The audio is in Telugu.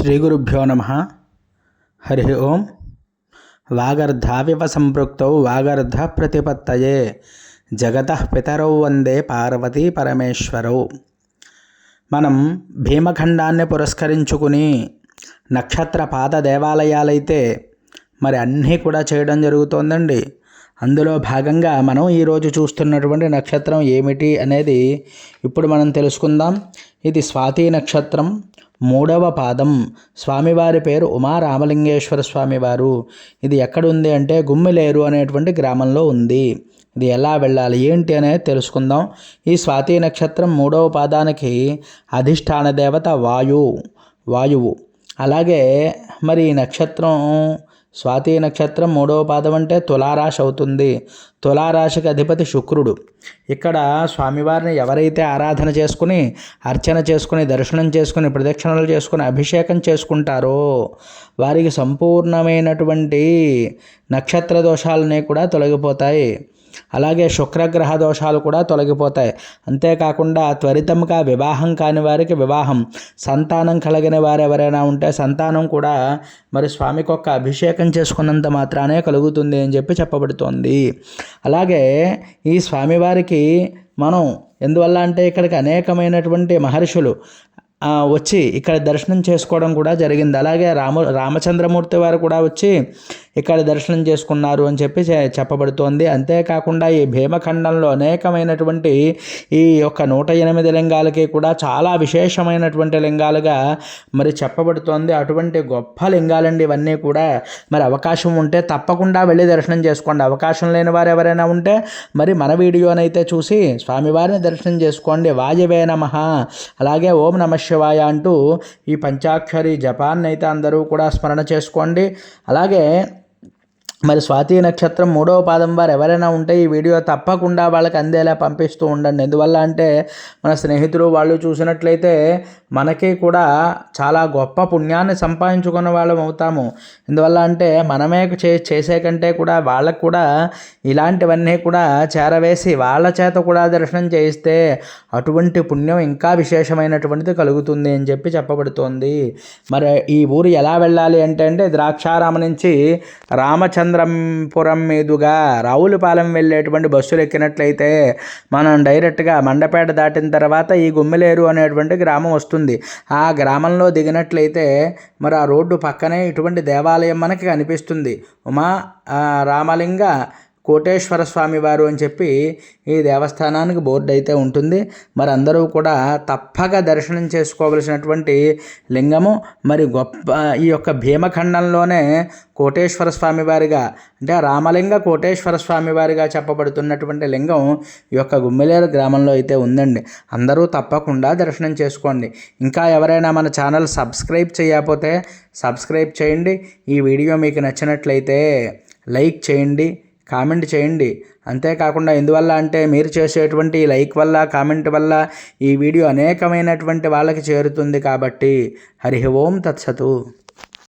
శ్రీ గురుభ్యో నమ హరి ఓం వాగర్ధావివ సంపృక్తౌ వాగర్ధ ప్రతిపత్తయే జగత పితరౌ వందే పార్వతీ పరమేశ్వరౌ మనం భీమఖండాన్ని పురస్కరించుకుని నక్షత్ర పాద దేవాలయాలైతే మరి అన్నీ కూడా చేయడం జరుగుతోందండి. అందులో భాగంగా మనం ఈరోజు చూస్తున్నటువంటి నక్షత్రం ఏమిటి అనేది ఇప్పుడు మనం తెలుసుకుందాం. ఇది స్వాతి నక్షత్రం. మూడవ పాదం. స్వామివారి పేరు ఉమా రామలింగేశ్వర స్వామివారు. ఇది ఎక్కడుంది అంటే గుమ్మిలేరు అనేటువంటి గ్రామంలో ఉంది. ఇది ఎలా వెళ్ళాలి ఏంటి అనేది తెలుసుకుందాం. ఈ స్వాతి నక్షత్రం మూడవ పాదానికి అధిష్టాన దేవత వాయు వాయువు. అలాగే మరి ఈ నక్షత్రం స్వాతి నక్షత్రం మూడవ పాదం అంటే తులారాశి అవుతుంది. తులారాశికి అధిపతి శుక్రుడు. ఇక్కడ స్వామివారిని ఎవరైతే ఆరాధన చేసుకుని అర్చన చేసుకుని దర్శనం చేసుకుని ప్రదక్షిణలు చేసుకుని అభిషేకం చేసుకుంటారో వారికి సంపూర్ణమైనటువంటి నక్షత్ర దోషాలని కూడా తొలగిపోతాయి. అలాగే శుక్రగ్రహ దోషాలు కూడా తొలగిపోతాయి. అంతేకాకుండా త్వరితంగా వివాహం కాని వారికి వివాహం సంతానం కలిగిన వారు ఎవరైనా ఉంటే సంతానం కూడా మరి స్వామికి ఒక్క అభిషేకం చేసుకున్నంత మాత్రానే కలుగుతుంది అని చెప్పి చెప్పబడుతోంది. అలాగే ఈ స్వామివారికి మనం ఎందువల్ల అంటే ఇక్కడికి అనేకమైనటువంటి మహర్షులు వచ్చి ఇక్కడ దర్శనం చేసుకోవడం కూడా జరిగింది. అలాగే రాము రామచంద్రమూర్తి వారు కూడా వచ్చి ఇక్కడ దర్శనం చేసుకున్నారు అని చెప్పి చెప్పబడుతోంది. అంతేకాకుండా ఈ భీమఖండంలో అనేకమైనటువంటి ఈ యొక్క నూట ఎనిమిది లింగాలకి కూడా చాలా విశేషమైనటువంటి లింగాలుగా మరి చెప్పబడుతోంది. అటువంటి గొప్ప లింగాలండి ఇవన్నీ కూడా. మరి అవకాశం ఉంటే తప్పకుండా వెళ్ళి దర్శనం చేసుకోండి. అవకాశం లేని వారు ఎవరైనా ఉంటే మరి మన వీడియోనైతే చూసి స్వామివారిని దర్శనం చేసుకోండి. వాయవే నమ. అలాగే ఓం నమ శివాయ అంటూ ఈ పంచాక్షరి జపాన్ని అయితే అందరూ కూడా స్మరణ చేసుకోండి. అలాగే మరి స్వాతి నక్షత్రం మూడవ పాదం వారు ఎవరైనా ఉంటే ఈ వీడియో తప్పకుండా వాళ్ళకి అందేలా పంపిస్తూ ఉండండి. ఎందువల్ల అంటే మన స్నేహితులు వాళ్ళు చూసినట్లయితే మనకి కూడా చాలా గొప్ప పుణ్యాన్ని సంపాదించుకున్న వాళ్ళం అవుతాము. ఎందువల్ల అంటే మనమే చే చేసే కంటే కూడా వాళ్ళకు కూడా ఇలాంటివన్నీ కూడా చేరవేసి వాళ్ళ చేత కూడా దర్శనం చేయిస్తే అటువంటి పుణ్యం ఇంకా విశేషమైనటువంటిది కలుగుతుంది అని చెప్పి చెప్పబడుతోంది. మరి ఈ ఊరు ఎలా వెళ్ళాలి అంటే అంటే ద్రాక్షారామ నుంచి రామచంద్ర రామచంద్రంపురం మీదుగా రావులపాలెం వెళ్ళేటువంటి బస్సులు ఎక్కినట్లయితే మనం డైరెక్ట్గా మండపేట దాటిన తర్వాత ఈ గుమ్మిలేరు అనేటువంటి గ్రామం వస్తుంది. ఆ గ్రామంలో దిగినట్లయితే మరి ఆ రోడ్డు పక్కనే ఇటువంటి దేవాలయం మనకి కనిపిస్తుంది. ఉమా రామలింగ కోటేశ్వర స్వామి వారు అని చెప్పి ఈ దేవస్థానానికి బోర్డు అయితే ఉంటుంది. మరి అందరూ కూడా తప్పక దర్శనం చేసుకోవలసినటువంటి లింగము మరి గొప్ప ఈ యొక్క భీమఖండంలోనే కోటేశ్వర స్వామి వారిగా అంటే రామలింగ కోటేశ్వర స్వామి వారిగా చెప్పబడుతున్నటువంటి లింగం ఈ యొక్క గుమ్మిలేరు గ్రామంలో అయితే ఉందండి. అందరూ తప్పకుండా దర్శనం చేసుకోండి. ఇంకా ఎవరైనా మన ఛానల్ సబ్స్క్రైబ్ చేయకపోతే సబ్స్క్రైబ్ చేయండి. ఈ వీడియో మీకు నచ్చినట్లయితే లైక్ చేయండి. కామెంట్ చేయండి. అంతేకాకుండా ఎందువల్ల అంటే మీరు చేసేటువంటి లైక్ వల్ల కామెంట్ వల్ల ఈ వీడియో అనేకమైనటువంటి వాళ్ళకి చేరుతుంది కాబట్టి హరి ఓం తత్సతు.